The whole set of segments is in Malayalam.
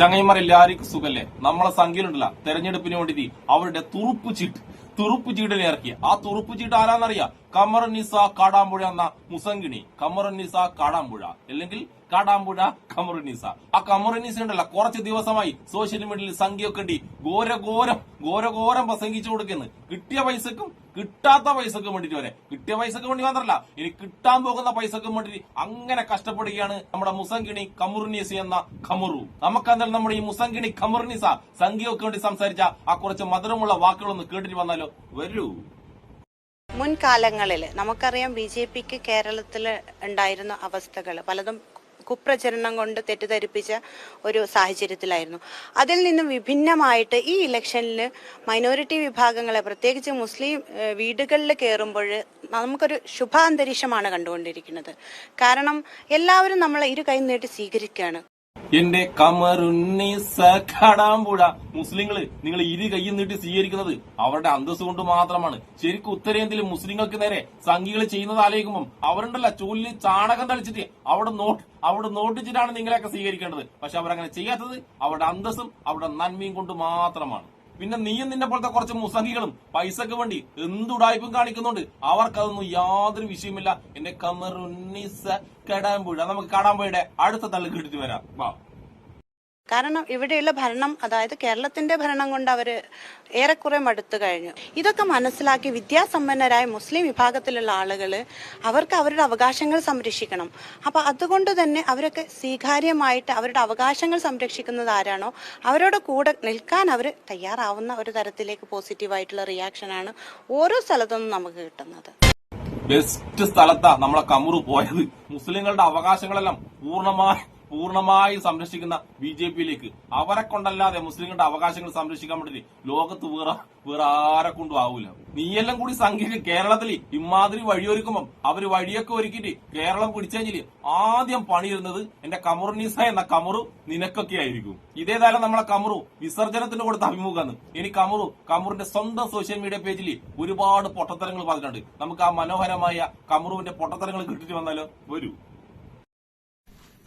ചങ്ങൈമാരെല്ലാവർക്കും സുഖല്ലേ? നമ്മളെ സംഖ്യയിലുണ്ടല്ല. തെരഞ്ഞെടുപ്പിന് വേണ്ടി അവരുടെ തുറുപ്പ് ചീട്ട് തുറുപ്പ് ചീട്ടിനെ ഇറക്കി ആ തുറുപ്പ് ചീട്ട് ആരാന്നറിയാം? കമറുന്നിസ കാടാമ്പുഴ എന്ന മുസങ്കിണി കമറുന്നിസ കാടാമ്പുഴ. അല്ലെങ്കിൽ കാടാമ്പുഴ കമറുന്നിസ ആ കമറുന്നിസ ഉണ്ടല്ല കുറച്ച് ദിവസമായി സോഷ്യൽ മീഡിയയിൽ സംഖ്യയൊക്കെ ഉണ്ട് ഘോരഘോരം ഘോരഘോരം പ്രസംഗിച്ചു കൊടുക്കുന്നു. കിട്ടിയ പൈസക്കും കിട്ടാത്ത പൈസക്കും വേണ്ടിട്ട് വരെ. കിട്ടിയ പൈസക്ക് വേണ്ടി മാത്രമല്ല ഇനി കിട്ടാൻ പോകുന്ന പൈസക്കും വേണ്ടി അങ്ങനെ കഷ്ടപ്പെടുകയാണ് നമ്മുടെ മുസങ്കിണി കമുറുനീസ് എന്ന ഖമറു നമുക്കെന്തായാലും നമ്മുടെ ഈ മുസങ്കിണി കമുറുനീസ സംഖ്യയൊക്കെ വേണ്ടി സംസാരിച്ച ആ കുറച്ച് മധുരമുള്ള വാക്കുകളൊന്ന് കേട്ടിട്ട് വന്നാലോ? വരൂ. മുൻകാലങ്ങളിൽ നമുക്കറിയാം ബി ജെ പിക്ക് കേരളത്തിൽ ഉണ്ടായിരുന്ന അവസ്ഥകൾ പലതും കുപ്രചരണം കൊണ്ട് തെറ്റിദ്ധരിപ്പിച്ച ഒരു സാഹചര്യത്തിലായിരുന്നു. അതിൽ നിന്നും വിഭിന്നമായിട്ട് ഈ ഇലക്ഷനിൽ മൈനോറിറ്റി വിഭാഗങ്ങളെ പ്രത്യേകിച്ച് മുസ്ലിം വീടുകളിൽ കയറുമ്പോൾ നമുക്കൊരു ശുഭാന്തരീക്ഷമാണ് കണ്ടുകൊണ്ടിരിക്കുന്നത്. കാരണം എല്ലാവരും നമ്മളെ ഇരു കൈ നീട്ടി സ്വീകരിക്കുകയാണ്. എന്റെ കമറുണ്ണി സഖടാമ്പുഴ മുസ്ലിങ്ങൾ നിങ്ങൾ ഇരു കയ്യിൽ നീട്ടി സ്വീകരിക്കുന്നത് അവരുടെ അന്തസ് കൊണ്ട് മാത്രമാണ്. ശരിക്കും ഉത്തരേന്ത്യയിൽ മുസ്ലിങ്ങൾക്ക് നേരെ സംഘികൾ ചെയ്യുന്നത് ആലോചിക്കുമ്പോൾ അവരുണ്ടല്ല ചൂലിൽ ചാണകം തളിച്ചിട്ട് അവിടെ നോട്ട് അവിടെ നോട്ടിച്ചിട്ടാണ് നിങ്ങളെയൊക്കെ സ്വീകരിക്കേണ്ടത്. പക്ഷെ അവരങ്ങനെ ചെയ്യാത്തത് അവരുടെ അന്തസ്സും അവരുടെ നന്മയും കൊണ്ട് മാത്രമാണ്. പിന്നെ നീയും നിന്നെ പോലത്തെ കുറച്ച് മുസംഗികളും പൈസക്ക് വേണ്ടി എന്തുടായ്പും കാണിക്കുന്നുണ്ട്. അവർക്കതൊന്നും യാതൊരു വിഷയമില്ല എന്റെ കമറുന്നീസ കടാമ്പുഴ. നമുക്ക് കടാമ്പുഴയുടെ അടുത്ത തള്ളി കിട്ടിട്ട് വരാം. വാ. കാരണം ഇവിടെയുള്ള ഭരണം അതായത് കേരളത്തിന്റെ ഭരണം കൊണ്ട് അവർ ഏറെക്കുറെ മടുത്തു കഴിഞ്ഞു. ഇതൊക്കെ മനസ്സിലാക്കി വിദ്യാസമ്പന്നരായ മുസ്ലിം വിഭാഗത്തിലുള്ള ആളുകൾ അവർക്ക് അവരുടെ അവകാശങ്ങൾ സംരക്ഷിക്കണം. അപ്പൊ അതുകൊണ്ട് തന്നെ അവരൊക്കെ സ്വീകാര്യമായിട്ട് അവരുടെ അവകാശങ്ങൾ സംരക്ഷിക്കുന്നത് ആരാണോ അവരോട് കൂടെ നിൽക്കാൻ അവർ തയ്യാറാവുന്ന ഒരു തരത്തിലേക്ക് പോസിറ്റീവായിട്ടുള്ള റിയാക്ഷനാണ് ഓരോ സ്ഥലത്തുനിന്നും നമുക്ക് കിട്ടുന്നത്. ബെസ്റ്റ് സ്ഥലത്താ നമ്മളെ കമുറു പോയത്. മുസ്ലിങ്ങളുടെ അവകാശങ്ങളെല്ലാം പൂർണമായി പൂർണമായി സംരക്ഷിക്കുന്ന ബി ജെ പിയിലേക്ക്. അവരെ കൊണ്ടല്ലാതെ മുസ്ലിങ്ങളുടെ അവകാശങ്ങൾ സംരക്ഷിക്കാൻ വേണ്ടി ലോകത്ത് വേറെ വേറെ ആരെ കൊണ്ടും ആവൂല. നീയെല്ലാം കൂടി സംഖ്യക്ക് കേരളത്തിൽ ഇമാതിരി വഴിയൊരുക്കുമ്പം അവർ വഴിയൊക്കെ ഒരുക്കിയിട്ട് കേരളം പിടിച്ചെങ്കിൽ ആദ്യം പണിയിരുന്നത് എന്റെ കമറുനീസ എന്ന കമറു നിനക്കൊക്കെ ആയിരിക്കും. ഇതേതായാലും നമ്മളെ കമറു വിസർജനത്തിന് കൊടുത്ത അഭിമുഖമാണ്. ഇനി കമറു കമുറിന്റെ സ്വന്തം സോഷ്യൽ മീഡിയ പേജിൽ ഒരുപാട് പൊട്ടത്തരങ്ങൾ പറഞ്ഞിട്ടുണ്ട് നമുക്ക് ആ മനോഹരമായ കമുറുവിന്റെ പൊട്ടത്തരങ്ങൾ കിട്ടിട്ട് വന്നാലോ? വരൂ.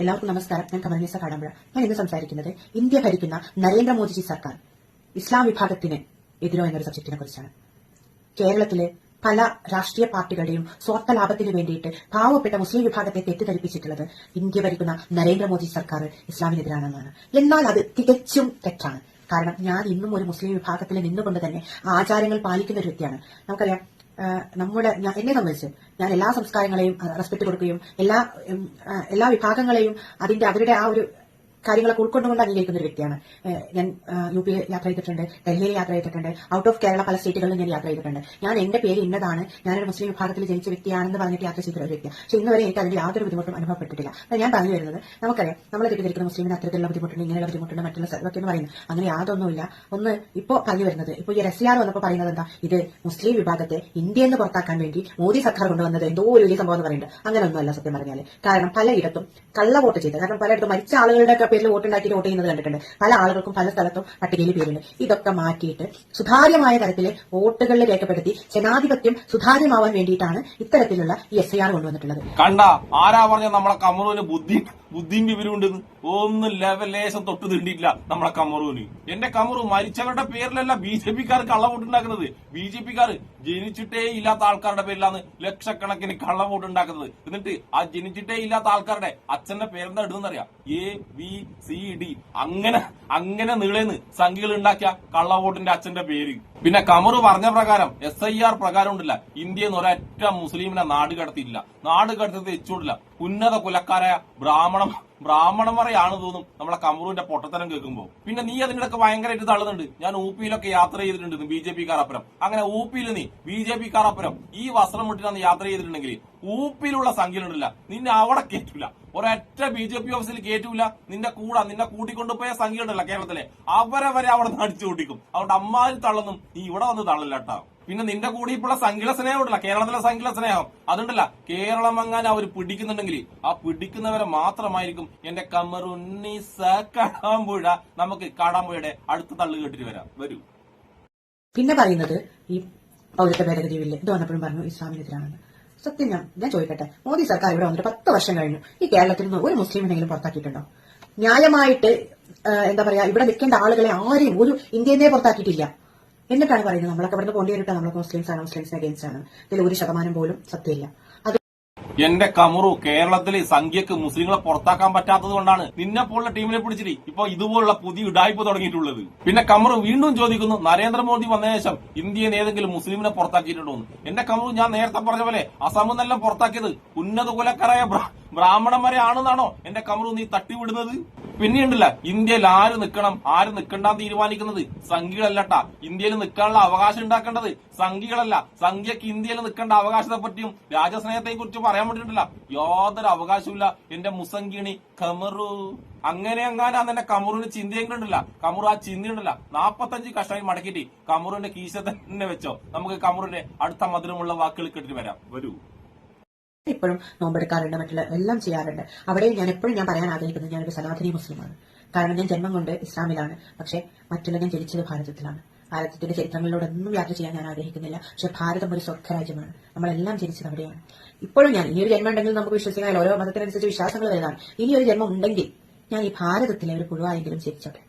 എല്ലാവർക്കും നമസ്കാരം. ഞാൻ കമലനീസ കാടാമ്പുഴ. ഞാൻ ഇന്ന് സംസാരിക്കുന്നത് ഇന്ത്യ ഭരിക്കുന്ന നരേന്ദ്രമോദിജി സർക്കാർ ഇസ്ലാം വിഭാഗത്തിന് എതിരോ എന്നൊരു സബ്ജക്റ്റിനെ കുറിച്ചാണ്. കേരളത്തിലെ പല രാഷ്ട്രീയ പാർട്ടികളുടെയും സ്വാർത്ഥ ലാഭത്തിന് വേണ്ടിയിട്ട് പാവപ്പെട്ട മുസ്ലിം വിഭാഗത്തെ തെറ്റിദ്ധരിപ്പിച്ചിട്ടുള്ളത് ഇന്ത്യ ഭരിക്കുന്ന നരേന്ദ്രമോദി സർക്കാർ ഇസ്ലാമിനെതിരാണെന്നാണ്. എന്നാൽ അത് തികച്ചും തെറ്റാണ്. കാരണം ഞാൻ ഇന്നും ഒരു മുസ്ലിം വിഭാഗത്തിൽ നിന്നുകൊണ്ട് തന്നെ ആചാരങ്ങൾ പാലിക്കുന്ന ഒരു വ്യക്തിയാണ്. നമുക്കറിയാം നമ്മുടെ എന്നെ സംബന്ധിച്ച് ഞാൻ എല്ലാ സംസ്കാരങ്ങളെയും റെസ്പെക്ട് കൊടുക്കുകയും എല്ലാ എല്ലാ വിഭാഗങ്ങളെയും അതിന്റെ അവരുടെ ആ ഒരു കാര്യങ്ങളൊക്കെ ഉൾക്കൊണ്ടുകൊണ്ട് അംഗീകരിക്കുന്ന ഒരു വ്യക്തിയാണ് ഞാൻ യു പി യാത്ര ചെയ്തിട്ടുണ്ട് ഡൽഹിയിൽ യാത്ര ചെയ്തിട്ടുണ്ട് ഔട്ട് ഓഫ് കേരള പല സ്റ്റേറ്റുകളിലും ഞാൻ യാത്ര ചെയ്തിട്ടുണ്ട്. ഞാൻ എന്റെ പേര് ഇന്നതാണ് ഞാനൊരു മുസ്ലിം വിഭാഗത്തിൽ ജനിച്ച വ്യക്തിയാണെന്ന് പറഞ്ഞിട്ട് യാത്ര ചെയ്ത ഒരു വ്യക്തിയാണ്. പക്ഷെ ഇന്നുവരെ എനിക്ക് അതിന്റെ യാതൊരു ബുദ്ധിമുട്ടും അനുഭവപ്പെട്ടിട്ടില്ല. ഞാൻ പറഞ്ഞു വരുന്നത് നമുക്കറിയാം നമ്മൾ തെറ്റിദ്ധരിക്കുന്ന മുസ്ലിമിന് അത്തരത്തിലുള്ള ബുദ്ധിമുട്ടുണ്ട് ഇങ്ങനെയുള്ള ബുദ്ധിമുട്ടുണ്ട് മറ്റുള്ള ഒക്കെ എന്ന് പറയുന്നത്. അങ്ങനെ യാതൊന്നുമില്ല. ഒന്ന് ഇപ്പോൾ പറഞ്ഞു വരുന്നത് ഇപ്പോൾ ഈ റസിയാർ വന്നപ്പോൾ പറയുന്നത് എന്താ? ഇത് മുസ്ലിം വിഭാഗത്തെ ഇന്ത്യയിൽ നിന്ന് പുറത്താക്കാൻ വേണ്ടി മോദി സർക്കാർ കൊണ്ടുവന്നത് എന്തോ ഒരു വലിയ സംഭവം എന്ന് പറയുന്നുണ്ട്. അങ്ങനെയൊന്നുമല്ല സത്യം പറഞ്ഞാൽ കാരണം പലയിടത്തും കള്ള വോട്ട് ചെയ്ത് കാരണം പലയിടത്തും മരിച്ച ആളുകളുടെ പേരിൽ വോട്ട് ഉണ്ടാക്കി വോട്ട് ചെയ്യുന്നത് കണ്ടിട്ടുണ്ട്. പല ആളുകൾക്കും പല സ്ഥലത്തും പട്ടികയിൽ പേരുണ്ട്. ഇതൊക്കെ മാറ്റിയിട്ട് സുതാര്യമായ തരത്തിൽ വോട്ടുകളിൽ രേഖപ്പെടുത്തി ജനാധിപത്യം സുതാര്യമാവാൻ വേണ്ടിയിട്ടാണ് ഇത്തരത്തിലുള്ള ഈ എസ് ഐ ആർ കൊണ്ടുവന്നിട്ടുള്ളത്. കണ്ട ആരാ പറഞ്ഞ നമ്മളെ കമറുവിന് ബുദ്ധി ബുദ്ധിയും വിവരമുണ്ടെന്ന് ഒന്നും ഒന്ന് ലേശം തൊട്ട് തിണ്ടിയിട്ടില്ല നമ്മളെ കമറുവിന് എന്റെ കമറു മരിച്ചവരുടെ പേരിലല്ല ബി ജെ പിക്കാർ കള്ളവോട്ടുണ്ടാക്കുന്നത്. ബി ജെ പിക്കാർ ജനിച്ചിട്ടേ ഇല്ലാത്ത ആൾക്കാരുടെ പേരിലാണ് ലക്ഷക്കണക്കിന് കള്ളവോട്ടുണ്ടാക്കുന്നത്. എന്നിട്ട് ആ ജനിച്ചിട്ടേ ഇല്ലാത്ത ആൾക്കാരുടെ അച്ഛന്റെ പേരെന്താ ഇടുന്നറിയാം? A B C D. അങ്ങനെ അങ്ങനെ നീളേന്ന് സംഖ്യകൾ ഉണ്ടാക്കിയ കള്ളവോട്ടിന്റെ അച്ഛന്റെ പേര്. പിന്നെ കമറു പറഞ്ഞ പ്രകാരം എസ് ഐ ആർ പ്രകാരം ഉണ്ടല്ല. ഇന്ത്യയിൽ നിന്ന് ഒരൊറ്റ മുസ്ലിമിനെ നാട് കടത്തിയില്ല നാട് കടത്തി വെച്ചുകൊണ്ടില്ല ഉന്നത കുലക്കാരായ ബ്രാഹ്മണം ബ്രാഹ്മണന്മാരെയാണ് തോന്നും നമ്മളെ കമറുവിന്റെ പൊട്ടത്തരം കേൾക്കുമ്പോൾ പിന്നെ നീ അതിനിടക്ക് ഭയങ്കരമായിട്ട് തള്ളുന്നുണ്ട്. ഞാൻ ഊപ്പിയിലൊക്കെ യാത്ര ചെയ്തിട്ടുണ്ട് ബി ജെ പി അങ്ങനെ ഊപ്പിയിൽ നീ ബി ജെ പി ഈ വസ്ത്രം മുട്ടിനാന്ന് യാത്ര ചെയ്തിട്ടുണ്ടെങ്കിൽ ഊപ്പിയിലുള്ള സംഖ്യയിലുണ്ടല്ല. നിന്നെ അവിടെ കേറ്റൂല ഒരൊറ്റ ബി ജെ പി ഓഫീസിൽ കേറ്റൂല. നിന്റെ കൂടെ നിന്നെ കൂട്ടിക്കൊണ്ടുപോയ സംഖ്യ ഉണ്ടല്ലോ കേരളത്തിലെ. അവരെ വരെ അവിടെ നിന്ന് അടിച്ചു കൂട്ടിക്കും അതുകൊണ്ട് അമ്മാരി തള്ളുന്നു. നീ ഇവിടെ വന്ന് തള്ളില്ല കേട്ടോ. പിന്നെ നിന്റെ കൂടി ഇപ്പോഴുള്ള സംഖ്യല സ്നേഹം ഉണ്ടല്ല കേരളത്തിലെ സംഖ്യല സ്നേഹം. അതുണ്ടല്ല കേരളം അങ്ങനെ അവർ പിടിക്കുന്നുണ്ടെങ്കിൽ ആ പിടിക്കുന്നവരെ മാത്രമായിരിക്കും എന്റെ കമറുന്നീസ കടാമ്പുഴ നമുക്ക് കാടാമ്പുഴയുടെ അടുത്ത തള്ളു കേട്ടിട്ട് വരാം. വരൂ. പിന്നെ പറയുന്നത് ഈ പൗരത്വ ഭേദഗതി ബില്ല്. ഇത് വന്നപ്പോഴും പറഞ്ഞു ഇസ്ലാമിനെതിരാണെന്ന്. സത്യം ഞാൻ ഞാൻ ചോദിക്കട്ടെ. മോദി സർക്കാർ ഇവിടെ വന്നിട്ട് പത്ത് വർഷം കഴിഞ്ഞു. ഈ കേരളത്തിൽ നിന്ന് ഒരു മുസ്ലിമിനെങ്കിലും പുറത്താക്കിയിട്ടുണ്ടോ? ന്യായമായിട്ട് എന്താ പറയാ ഇവിടെ നിൽക്കേണ്ട ആളുകളെ ആരെയും ഒരു ഇന്ത്യനെ പുറത്താക്കിയിട്ടില്ല. എന്നിട്ടാണ് പറയുന്നത് നമ്മളൊക്കെ ഇവിടുന്ന് നിന്ന് വരട്ടെ നമ്മളൊക്കെ മുസ്ലിംസ് ആണ് മുസ്ലിംസിന് അഗേൻസ്റ്റ് ആണ്. ഇതിൽ ഒരു ശതമാനം പോലും സത്യമില്ല. എന്റെ കമറു കേരളത്തിൽ സംഖ്യക്ക് മുസ്ലിങ്ങളെ പുറത്താക്കാൻ പറ്റാത്തത് കൊണ്ടാണ്. നിന്നെ പോലുള്ള ടീമിനെ പിടിച്ചിട്ട് ഇപ്പൊ ഇതുപോലുള്ള പുതിയ ഇടായ്പ തുടങ്ങിയിട്ടുള്ളത്. പിന്നെ കമറു വീണ്ടും ചോദിക്കുന്നു നരേന്ദ്രമോദി വന്ന ശേഷം ഇന്ത്യയിൽ ഏതെങ്കിലും മുസ്ലിമിനെ പുറത്താക്കിയിട്ടുണ്ടോ എന്റെ കമറു ഞാൻ നേരത്തെ പറഞ്ഞ പോലെ അസമിൽ നിന്നെല്ലാം പുറത്താക്കിയത്. ഉന്നത കുലക്കാരായ ബ്രാഹ്മണന്മാരെ ആണെന്നാണോ എന്റെ കമറു നീ തട്ടിവിടുന്നത്? പിന്നെയുണ്ടല്ല ഇന്ത്യയിൽ ആര് നിൽക്കണം ആര് നിൽക്കണ്ടെന്ന് തീരുമാനിക്കുന്നത്? സംഘികളല്ലട്ട. ഇന്ത്യയിൽ നിൽക്കാനുള്ള അവകാശം ഉണ്ടാക്കേണ്ടത് സംഘികളല്ല. സംഖ്യക്ക് ഇന്ത്യയിൽ നിൽക്കേണ്ട അവകാശത്തെ പറ്റിയും രാജസ്നേഹത്തെയും കുറിച്ച് പറയാൻ വേണ്ടിയിട്ടില്ല. യാതൊരു അവകാശമില്ല എന്റെ മുസംഗിണി കമറു. അങ്ങനെ എങ്ങാനും തന്നെ കമറുവിന് ചിന്തയെങ്കിലും കമറു ആ ചിന്തയുണ്ടല്ല നാപ്പത്തഞ്ച് കഷ്ണമായി മടക്കിയിട്ട് കമറുവിന്റെ കീശ തന്നെ വെച്ചോ. നമുക്ക് കമറുവിന്റെ അടുത്ത മധുരമുള്ള വാക്കുകൾ കേട്ടിട്ട് വരാം. വരൂ. ഇപ്പോഴും നോമ്പെടുക്കാറുണ്ട് മറ്റുള്ള എല്ലാം ചെയ്യാറുണ്ട്. അവിടെ ഞാൻ എപ്പോഴും ഞാൻ പറയാൻ ആഗ്രഹിക്കുന്നത് ഞാനൊരു സനാതനി മുസ്ലിമാണ്. കാരണം ഞാൻ ജന്മം കൊണ്ട് ഇസ്ലാമിലാണ് പക്ഷേ മറ്റുള്ള ഞാൻ ജനിച്ചത് ഭാരതത്തിലാണ്. ഭാരതത്തിന്റെ ചരിത്രങ്ങളിലൂടെ ഒന്നും യാത്ര ചെയ്യാൻ ഞാൻ ആഗ്രഹിക്കുന്നില്ല പക്ഷെ ഭാരതം ഒരു സ്വർഗരാജ്യമാണ്. നമ്മളെല്ലാം ജനിച്ചത് അവിടെയാണ്. ഇപ്പോഴും ഞാൻ ഈ ഒരു ജന്മം ഉണ്ടെങ്കിൽ നമുക്ക് വിശ്വസിക്കാൻ ഓരോ മതത്തിനനുസരിച്ച് വിശ്വാസങ്ങൾ വരുന്നതാണ് ഇനി ഒരു ജന്മം ഉണ്ടെങ്കിൽ ഞാൻ ഈ ഭാരതത്തിലെ ഒരു പുഴുവായെങ്കിലും ജനിച്ചോട്ടെ.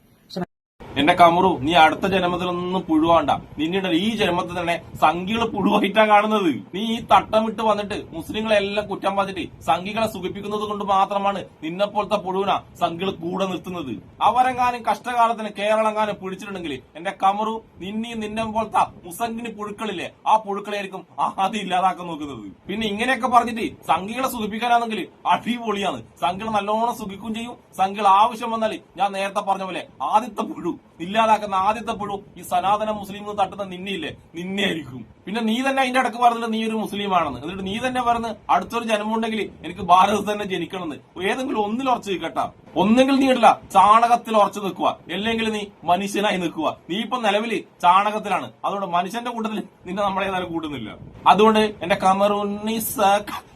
എന്റെ കമറു നീ അടുത്ത ജന്മത്തിൽ ഒന്നും പുഴുവാണ്ട. നിന്നിട്ട് ഈ ജന്മത്തിൽ തന്നെ സംഘികളെ പുഴുവായിട്ടാ കാണുന്നത്. നീ ഈ തട്ടം തട്ടമിട്ട് വന്നിട്ട് മുസ്ലിങ്ങളെ എല്ലാം കുറ്റം പറഞ്ഞിട്ട് സംഘികളെ സുഖിപ്പിക്കുന്നത് കൊണ്ട് മാത്രമാണ് നിന്നെപ്പോലത്തെ പുഴുവിന സംഘികൾ കൂടെ നിർത്തുന്നത്. അവരെങ്ങാനും കഷ്ടകാലത്തിന് കേരളങ്ങാനും പിടിച്ചിട്ടുണ്ടെങ്കിൽ എന്റെ കമറു നിന്നീ നിന്നെ പോലത്തെ മുസംഗിന് പുഴുക്കളില്ലേ ആ പുഴുക്കളായിരിക്കും ആദ്യം ഇല്ലാതാക്കാൻ നോക്കുന്നത്. പിന്നെ ഇങ്ങനെയൊക്കെ പറഞ്ഞിട്ട് സംഘികളെ സുഖിപ്പിക്കാനാണെങ്കിൽ അടിപൊളിയാണ്. സംഘികൾ നല്ലോണം സുഖിക്കും ചെയ്യും. സംഘികൾ ആവശ്യം വന്നാൽ ഞാൻ നേരത്തെ പറഞ്ഞ പോലെ ആദ്യത്തെ പുഴു. ഇല്ലാതാക്കുന്ന ആദ്യത്തെ പുഴു ഈ സനാതന മുസ്ലിം എന്ന് തട്ടുന്ന നിന്നെയില്ലേ? നിന്നെ ആയിരിക്കും പിന്നെ നീ തന്നെ അതിന്റെ അടക്ക് പറഞ്ഞിട്ട് നീ ഒരു മുസ്ലിമാണെന്ന്. എന്നിട്ട് നീ തന്നെ പറഞ്ഞ് അടുത്തൊരു ജന്മമുണ്ടെങ്കിൽ എനിക്ക് ഭാരതത്തിൽ തന്നെ ജനിക്കണമെന്ന്. ഏതെങ്കിലും ഒന്നിൽ ഉറച്ചു നിൽക്കട്ട. ഒന്നെങ്കിൽ നീ ഇടില്ല ചാണകത്തിൽ ഉറച്ചു നിൽക്കുക. അല്ലെങ്കിൽ നീ മനുഷ്യനായി നിൽക്കുക. നീ ഇപ്പൊ നിലവിൽ ചാണകത്തിലാണ്. അതുകൊണ്ട് മനുഷ്യന്റെ കൂട്ടത്തിൽ നിന്നെ നമ്മളെ ഏതായാലും കൂട്ടുന്നില്ല. അതുകൊണ്ട് എന്റെ കമറൂണിസ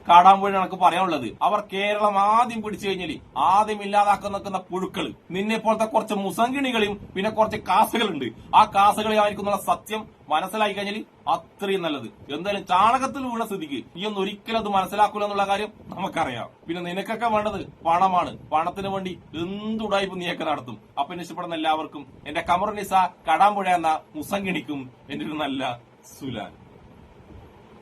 കാടാമ്പുഴ എനിക്ക് പറയാനുള്ളത്. അവർ കേരളം ആദ്യം പിടിച്ചു കഴിഞ്ഞാൽ ആദ്യം ഇല്ലാതാക്കാൻ നിൽക്കുന്ന പുഴുക്കൾ. നിന്നെ പോലത്തെ കുറച്ച് മുസങ്കിണികളും പിന്നെ കുറച്ച് കാസുകളുണ്ട്. ആ കാസുകളെ ആയിരിക്കും സത്യം മനസ്സിലാക്കി കഴിഞ്ഞാൽ അത്രയും നല്ലത്. എന്തായാലും ചാണകത്തിൽ വീണ സ്ഥിതിക്ക് നീ ഒന്നും ഒരിക്കലും അത് മനസ്സിലാക്കൂല എന്നുള്ള കാര്യം നമുക്കറിയാം. പിന്നെ നിനക്കൊക്കെ വേണ്ടത് പണമാണ്. പണത്തിന് വേണ്ടി എന്തുടായ്പ നീയൊക്കെ നടത്തും. അപ്പൊ ഇഷ്ടപ്പെടുന്ന എല്ലാവർക്കും എന്റെ കമറുനിസ കടാമ്പുഴ എന്ന മുസങ്കിണിക്കും എന്റെ ഒരു നല്ല സുലാൻ.